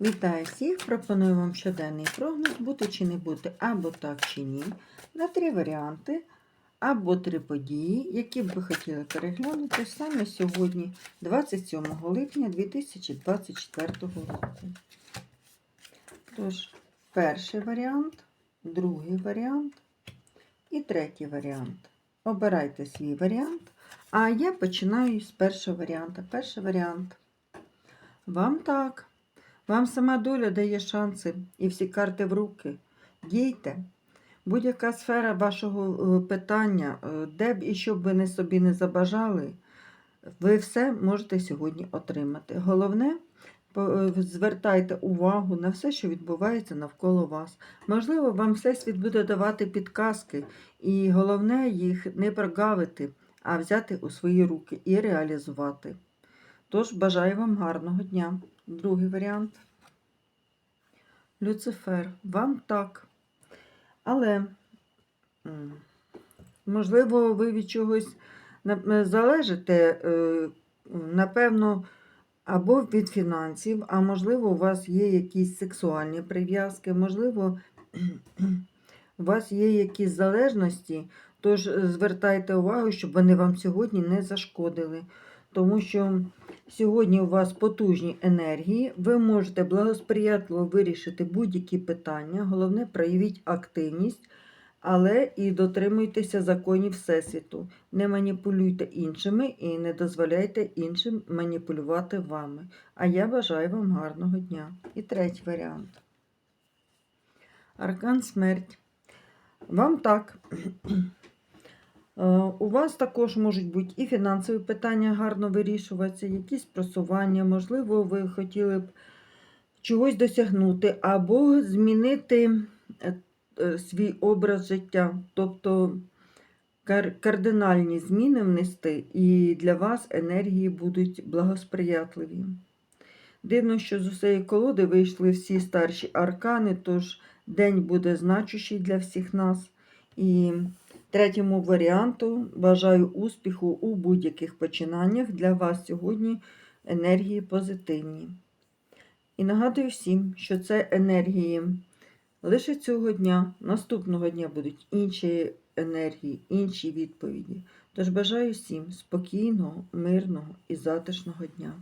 Вітаю всіх! Пропоную вам щоденний прогноз бути чи не бути, або так чи ні, на три варіанти, або три події, які б ви хотіли переглянути саме сьогодні, 27 липня 2024 року. Тож, перший варіант, другий варіант і третій варіант. Обирайте свій варіант, а я починаю з першого варіанта. Перший варіант. Вам так. Вам сама доля дає шанси і всі карти в руки. Дійте. Будь-яка сфера вашого е, питання, е, де б і що б ви не собі не забажали, ви все можете сьогодні отримати. Головне, е, звертайте увагу на все, що відбувається навколо вас. Можливо, вам Всесвіт буде давати підказки, і головне їх не прогавити, а взяти у свої руки і реалізувати. Тож бажаю вам гарного дня. Другий варіант. Люцифер, вам так. Але, можливо, ви від чогось залежите, е, напевно, або від фінансів, а можливо, у вас є якісь сексуальні прив'язки, можливо, у вас є якісь залежності, тож звертайте увагу, щоб вони вам сьогодні не зашкодили. Тому що Сьогодні у вас потужні енергії, ви можете благосприятливо вирішити будь-які питання. Головне, проявіть активність, але і дотримуйтеся законів Всесвіту. Не маніпулюйте іншими і не дозволяйте іншим маніпулювати вами. А я бажаю вам гарного дня. І третій варіант. Аркан смерть. Вам так. Е, У вас також можуть бути і фінансові питання гарно вирішуватися, якісь просування, можливо, ви хотіли б чогось досягнути або змінити е, е, свій образ життя, тобто кардинальні зміни внести, і для вас енергії будуть благосприятливі. Дивно, що з усієї колоди вийшли всі старші аркани, тож день буде значущий для всіх нас. І Третьому варіанту бажаю успіху у будь-яких починаннях. Для вас сьогодні енергії позитивні. І нагадую всім, що це енергії лише цього дня, наступного дня будуть інші енергії, інші відповіді. Тож бажаю всім спокійного, мирного і затишного дня.